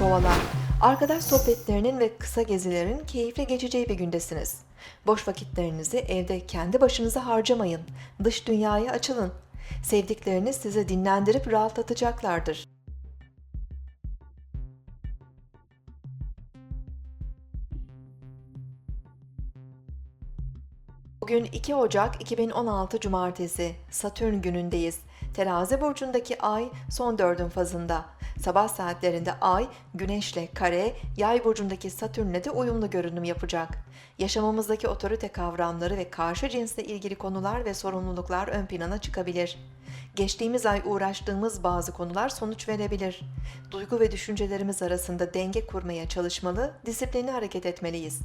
kovalar. Arkadaş sohbetlerinin ve kısa gezilerin keyifle geçeceği bir gündesiniz. Boş vakitlerinizi evde kendi başınıza harcamayın. Dış dünyaya açılın. Sevdikleriniz sizi dinlendirip rahatlatacaklardır. Bugün 2 Ocak 2016 Cumartesi, Satürn günündeyiz. Terazi burcundaki ay son dördün fazında. Sabah saatlerinde ay güneşle kare, yay burcundaki satürnle de uyumlu görünüm yapacak. Yaşamımızdaki otorite kavramları ve karşı cinsle ilgili konular ve sorumluluklar ön plana çıkabilir. Geçtiğimiz ay uğraştığımız bazı konular sonuç verebilir. Duygu ve düşüncelerimiz arasında denge kurmaya çalışmalı, disiplinli hareket etmeliyiz.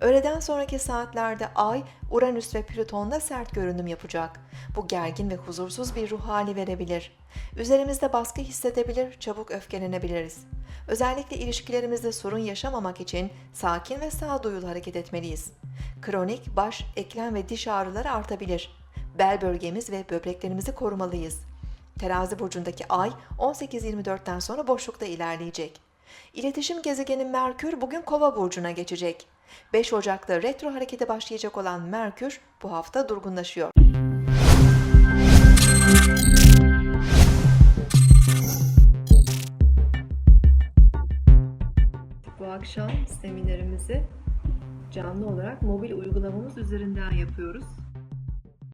Öğleden sonraki saatlerde Ay, Uranüs ve Plüton'da sert görünüm yapacak. Bu gergin ve huzursuz bir ruh hali verebilir. Üzerimizde baskı hissedebilir, çabuk öfkelenebiliriz. Özellikle ilişkilerimizde sorun yaşamamak için sakin ve sağduyulu hareket etmeliyiz. Kronik baş, eklem ve diş ağrıları artabilir. Bel bölgemiz ve böbreklerimizi korumalıyız. Terazi burcundaki ay 18-24'ten sonra boşlukta ilerleyecek. İletişim gezegeni Merkür bugün Kova burcuna geçecek. 5 Ocak'ta retro harekete başlayacak olan Merkür bu hafta durgunlaşıyor. Bu akşam seminerimizi canlı olarak mobil uygulamamız üzerinden yapıyoruz.